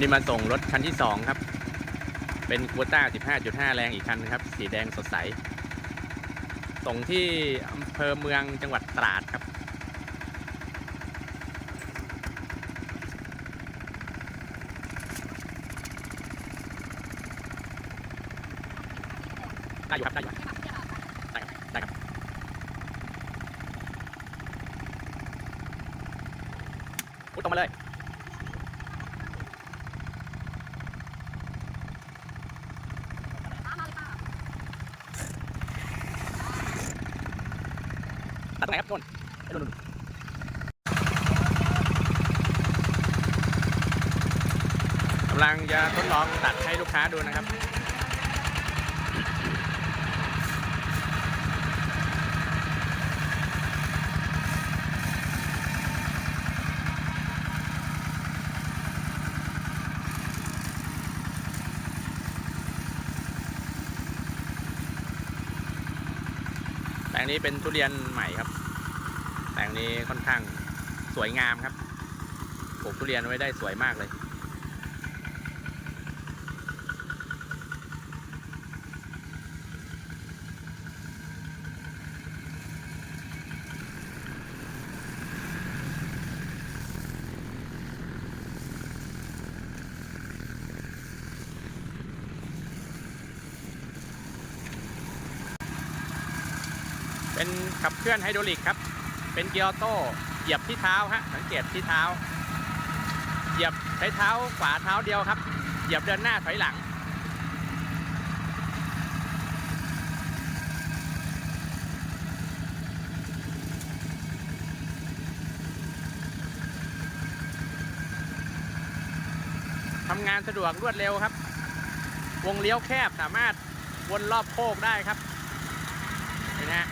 นี้มาส่งรถคันที่2ครับ เป็นคูต้า 15.5 แรงอีกคันครับ สีแดงสดใส ส่งที่อำเภอเมืองจังหวัดตราดครับ ได้อยู่ครับ ได้อยู่ครับได้ครับได้ครับพูดตรงมาเลย ตัดตรง ไหนครับนุ่นไอ้นุ่นนุ่นกำลังจะทดลองตัดให้ลูกค้าดูนะครับ งนี้เป็นทุเรียนใหม่ครับ แปลงนี้ค่อนข้างสวยงามครับ ปลูกทุเรียนไว้ได้สวยมากเลย เป็นขับเคลื่อนไฮดรอลิกครับ เป็นเกียร์ออโต้เหยียบที่เท้าฮะสังเกตที่เท้า เหยียบใช้เท้าขวาเท้าเดียวครับ เหยียบเดินหน้าถอยหลังทำงานสะดวกรวดเร็วครับ วงเลี้ยวแคบสามารถวนรอบโคกได้ครับเห็นไหมฮะ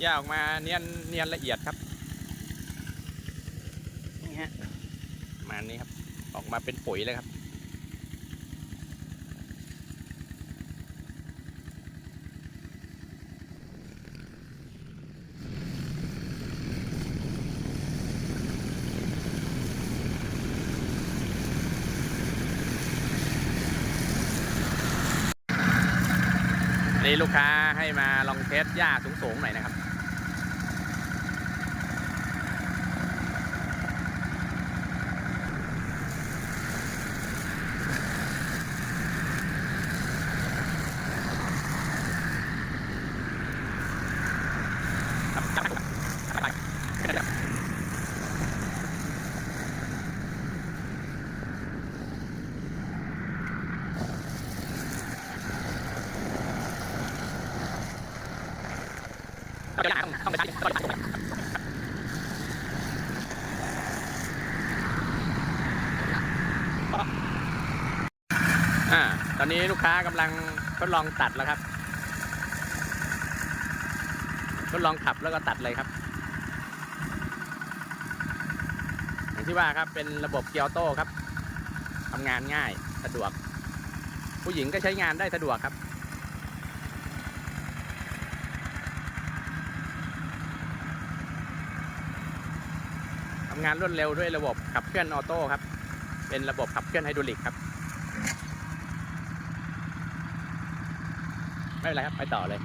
แยกออกมาเนียนเนียนละเอียดครับนี่ฮะประมาณนี้ครับ ออกมาเป็นปุ๋ยเลยครับอันนี้ลูกค้าให้มาลองเทสหญ้าสูงๆหน่อยนะครับ ต้องไปใช้ต้องไปใช้อ่า ตอนนี้ลูกค้ากำลังทดลองตัดแล้วครับ ทดลองขับแล้วก็ตัดเลยครับ อย่างที่ว่าครับเป็นระบบเกียร์โต้ครับทำงานง่ายสะดวก ผู้หญิงก็ใช้งานได้สะดวกครับำงานรวดเร็วด้วยระบบขับเคลื่อนออโต้ครับ เป็นระบบขับเคลื่อนไฮดรอลิกครับ ไม่เป็นไรครับ ไปต่อเลย